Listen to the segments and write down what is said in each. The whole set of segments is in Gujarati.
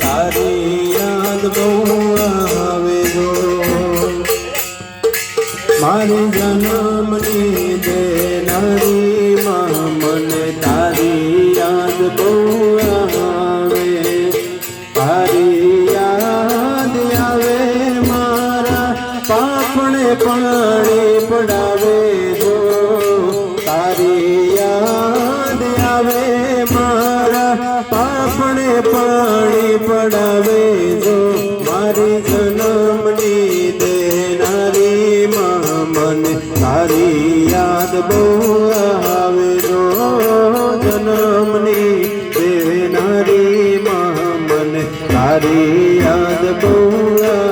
તારી યાદ બહુ આવે ગો મારી જન્મની દેનારી માં મને યાદ બહુ આવે. આવે મારા પાપણે પાણી પડાવે. પાપણે પાણી પડાવે જો. મારી જન્મની દેનારી માં મને તારી યાદ બહુ આવે જો. જન્મની દેનારી માં મને તારી યાદ બહુ આવે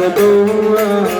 લાલાને માં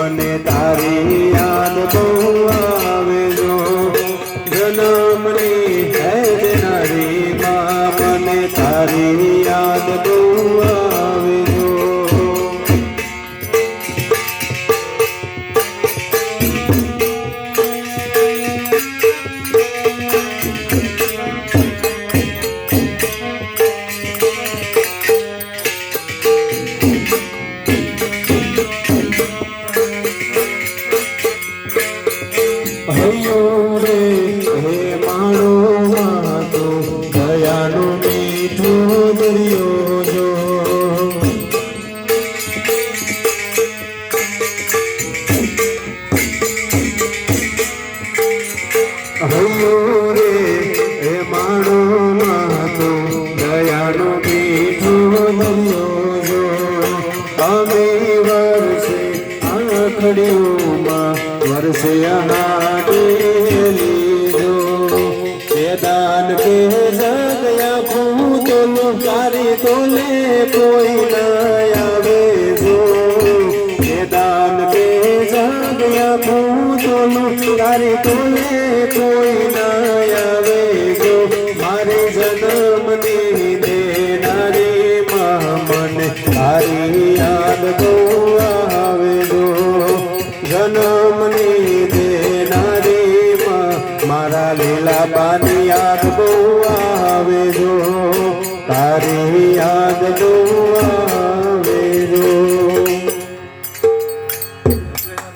મને તારી યાદ બહુ આવે જો જન્મની હૈ દેનારી મા મને તારી યાદ બહુ આવે હૈયો રે મારો માતો, દયાનો મીઠો દરિયો જો. અમે વર્ષે આખડીઓમાં વર્ષે અનાડેલી જો એ કોઈ ના આવે? જગયા ભૂતોલો તારી તોલે કોઈ ના આવે જો મારી જન્મની દેનારી માં મને તારી યાદ બહુ આવે જો જન્મની દેનારી માં, મારા લીલા બાની યાદ બહુ આવે જો તારી યાદ આવે